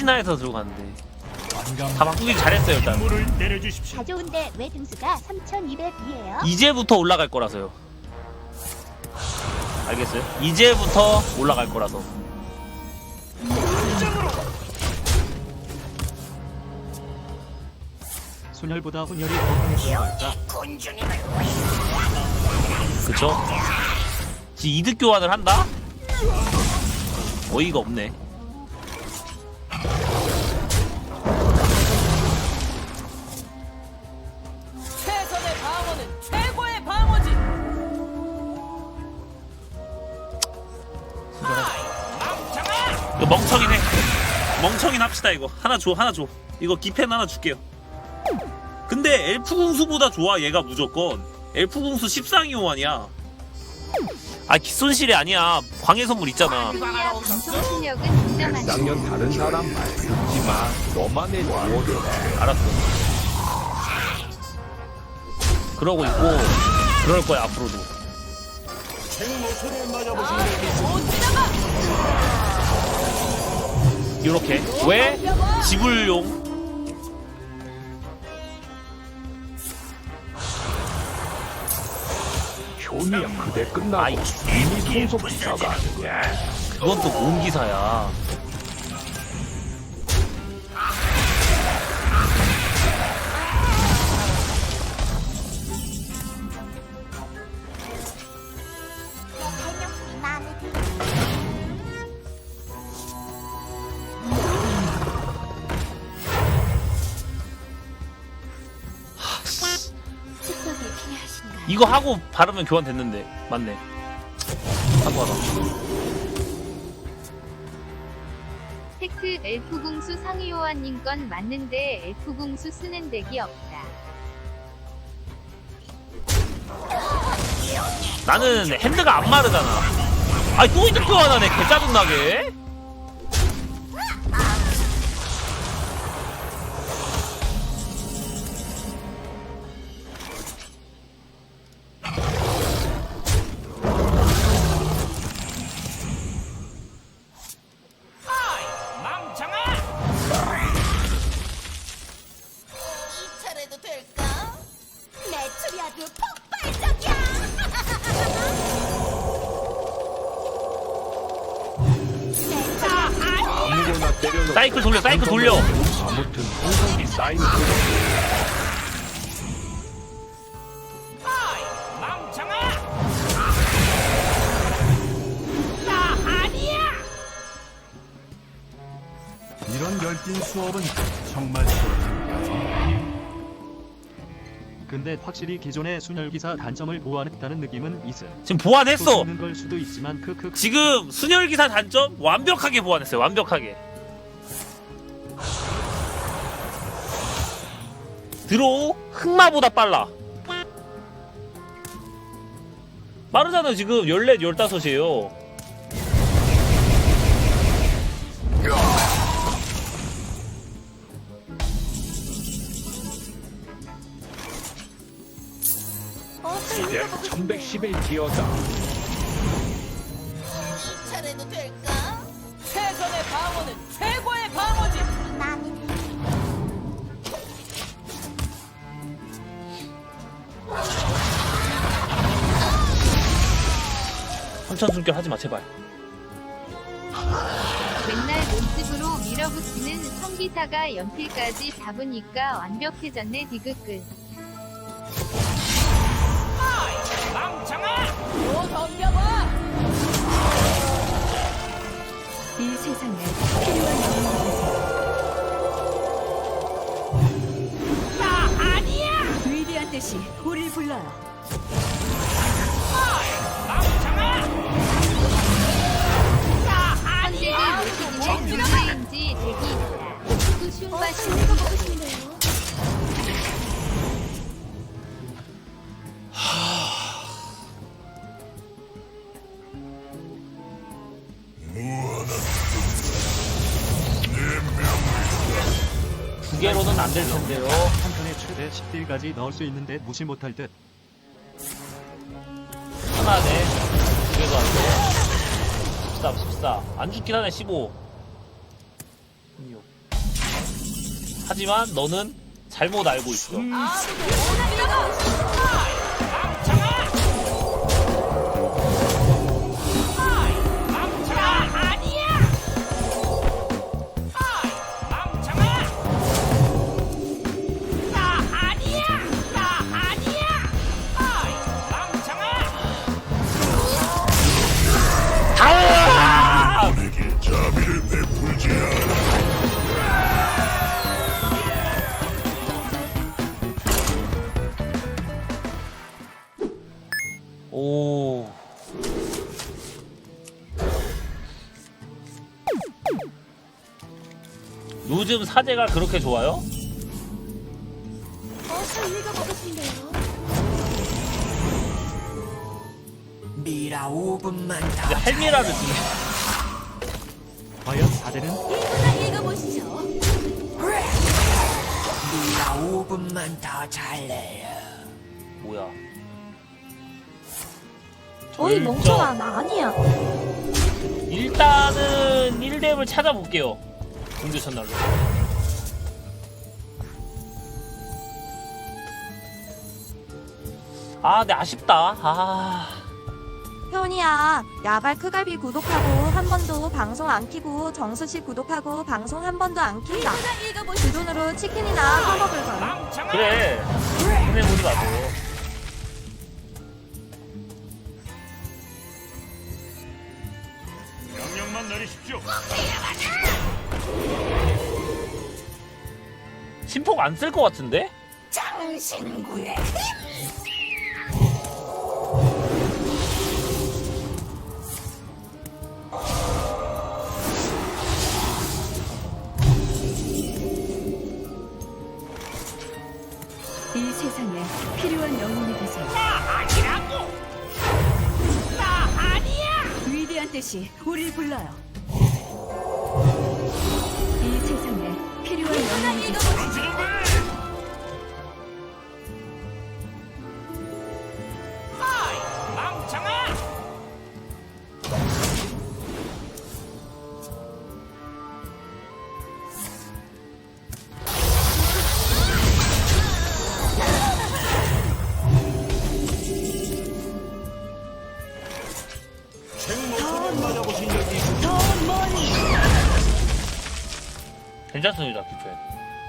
혹시나 해서 들고 갔는데 다 바꾸기 잘했어요 일단 물을 내려주십시오. 가져온데 왜 등수가 3200이에요? 이제부터 올라갈 거라서요 알겠어요? 이제부터 올라갈 거라서 소멸보다 혼혈이 더 걸까? 그쵸? 지 이득 교환을 한다? 어이가 없네 이거 멍청이네. 멍청이는 합시다 이거. 하나 줘 하나 줘. 이거 기펜 하나 줄게요. 근데 엘프 궁수보다 좋아 얘가 무조건. 엘프 궁수 10상이 호환이야. 아 기손실이 아니야. 광해 선물 있잖아. 방송 실력은. 쌍년 다른 사람 말 듣지 마. 너만의 주어를 해. 알았어. 그러고 있고 그럴 거야 앞으로도. 생모소를 맞아보신 적이 있습니까? 이렇게 왜? 지불용 효니야 그대 끝나고 아이, 이미 통속 기사가 아니야. 그건 또 뭔 기사야 이거 하고 바르면 교환 됐는데. 맞네. 하고 하다 테크 엘프 궁수 상위호환님 건 맞는데 엘프 궁수 쓰는 덱이 없다. 나는 핸드가 안 마르잖아. 아니 또 이득 교환하네 개 짜증나게 매출이 아주 폭발적이야! 아무거나 때려놓고 사이클 돌려 사이클 돌려 아무튼 쌓인 그 이런 열띤 수업은 정말 수업인가요? 근데 확실히 기존의 순혈기사 단점을 보완했다는 느낌은 있어. 지금 보완했어. 있는 걸 수도 있지만 크크 지금 순혈기사 단점 완벽하게 보완했어요 완벽하게. 드로우 흑마보다 빨라. 빠르잖아요 지금. 14, 15이에요 시대 1111 기어다. 이 차례도 될까? 최선의 방어는 최고의 방어지. 마음에 들어. 선천순결 하지 마 제발 맨날 논집으로 밀어붙이는 성기사가 연필까지 잡으니까 완벽해졌네 디귿끝. 세상에 필요한 영웅이세요. 위대한 뜻이 우리를 불러요. 선택을 모시기는 누구인지 덱이 있다. 쿠슝과 슝 먹고 싶네요. 안 될 텐데요. 한 턴에 최대 10딜까지 넣을 수 있는데 무시 못할 듯. 하나네. 두 개도 안 돼. 13 14 안 죽긴 하네 15 16 하지만 너는 잘못 알고 있어. 아 요즘 사제가 그렇게 좋아요? 어서 읽어보고 싶네요. 미라 5분만 이제 더 할미라를 주네. 과연 사대는 이분만 읽어보시죠. 미라 5분만 더 잘래요 뭐야? 어이 절정. 멍청아 나 아니야. 일단은 1렙을 찾아볼게요. 공개 첫날로. 아, 근데 아쉽다. 아. 현이야, 야발 크갈비 구독하고 한 번도 방송 안 키고 정수 씨 구독하고 방송 한 번도 안 킨다. 그 돈으로 치킨이나 사 먹을 걸. 그래. 선생님이 맞아. 안 쓸 것 같은데? 장신구의 이 세상에 필요한 영웅이 되세요. 위대한 뜻이 우리를 불러요. 괜찮습니다, 기fen.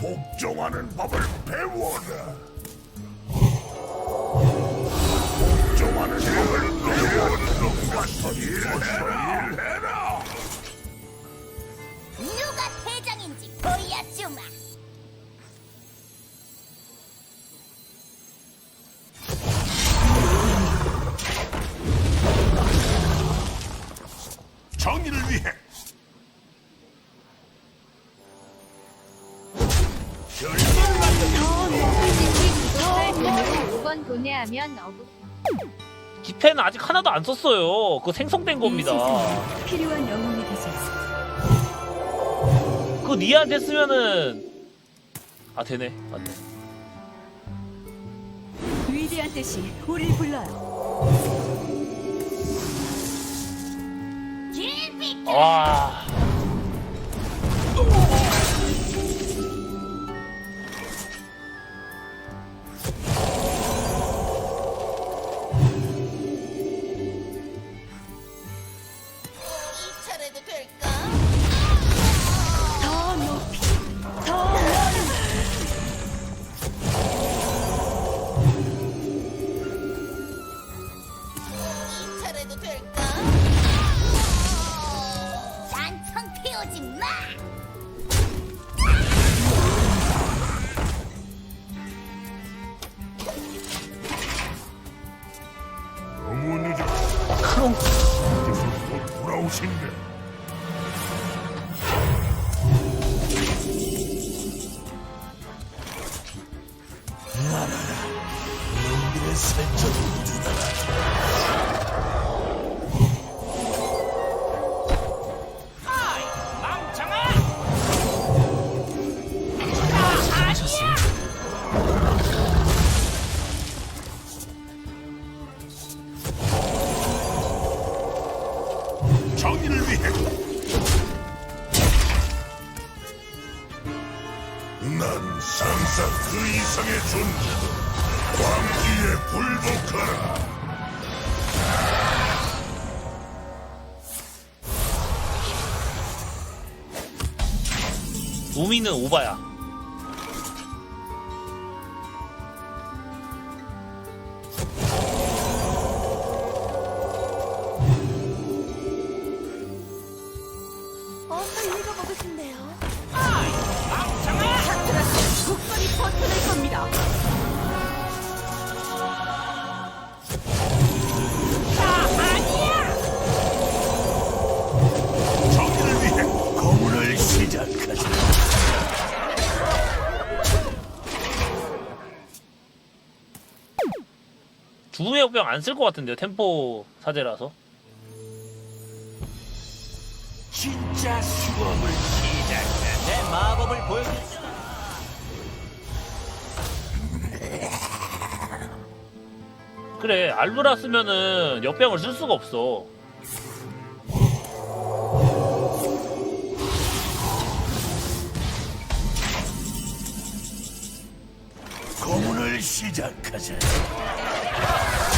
복종하는 법을 배워라. 복종하는 법을 배워라. 하면 어부 기펜은 아직 하나도 안 썼어요. 그거 생성된 이 겁니다. 세상에 필요한 영웅이 되세요. 그거 니아 됐으면은 아 되네 맞네 위대한 뜻이 우리를 불러요. 와 피우지 마. 너무 늦어. 크롱 이제서 곧 돌아오신대. 놈들의 살점을 두다라 난 이상 그 이상의 존재 광기에 굴복하라 우미는 오바야. 죽음의 역병 안 쓸 것 같은데요. 템포 사제라서. 진짜 수업을 시작해 내 마법을 보여주지 그래 알루라 쓰면은 역병을 쓸 수가 없어. 거문을 시작하자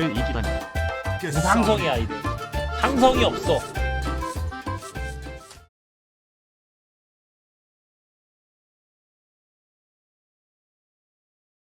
사제를 이기다니 상성이 아이들. 상성이 없어.